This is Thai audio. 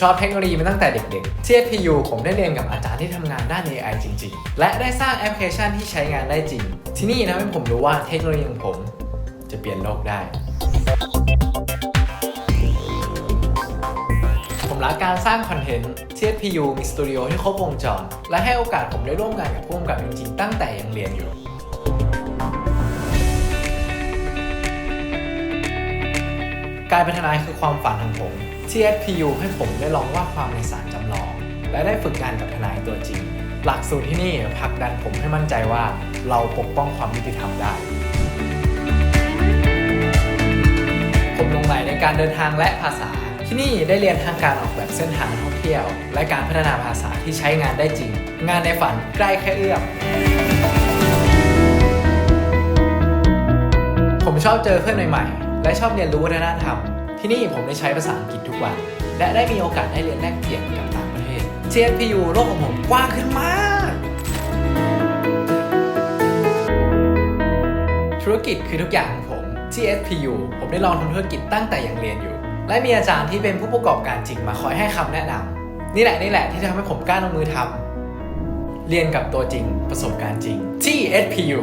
ชอบเทคโนโลยีมาตั้งแต่เด็กๆ TSPU ผมได้เรียนกับอาจารย์ที่ทำงานด้าน AI จริงๆ และได้สร้างแอปพลิเคชันที่ใช้งานได้จริง ที่นี่ทำให้ผมรู้ว่าเทคโนโลยีของผมจะเปลี่ยนโลกได้ผมรักการสร้างคอนเทนต์ TSPU มีสตูดิโอที่ครบวงจร และให้โอกาสผมได้ร่วมงานกับผู้กำกับจริงๆ ตั้งแต่ยังเรียนอยู่ การเป็นทนายคือความฝันของผม TSPU ให้ผมได้ลองว่าความในศาลจำลอง และได้ฝึกงานกับทนายตัวจริง หลักสูตรที่นี่ผลักดันผมให้มั่นใจว่าเราปกป้องความยุติธรรมได้ ผมลงไหลในการเดินทางและภาษา ที่นี่ได้เรียนทางการออกแบบเส้นทางท่องเที่ยว และการพัฒนาภาษาที่ใช้งานได้จริง งานในฝันใกล้แค่เอื้อมผมชอบเจอเพื่อนใหม่ๆ และชอบเรียนรู้วัฒนธรรม ที่นี่ผมได้ใช้ภาษาอังกฤษทุกวัน และได้มีโอกาสได้เรียนแลกเปลี่ยนกับต่างประเทศ TSPU โลกของผมกว้างขึ้นมาก ธุรกิจคือทุกอย่างของผม TSPU ผมได้ลองทำธุรกิจตั้งแต่ยังเรียนอยู่ และมีอาจารย์ที่เป็นผู้ประกอบการจริงมาคอยให้คำแนะนำนี่แหละนี่แหละที่ทำให้ผมกล้าลงมือทำเรียนกับตัวจริงประสบการณ์จริง TSPU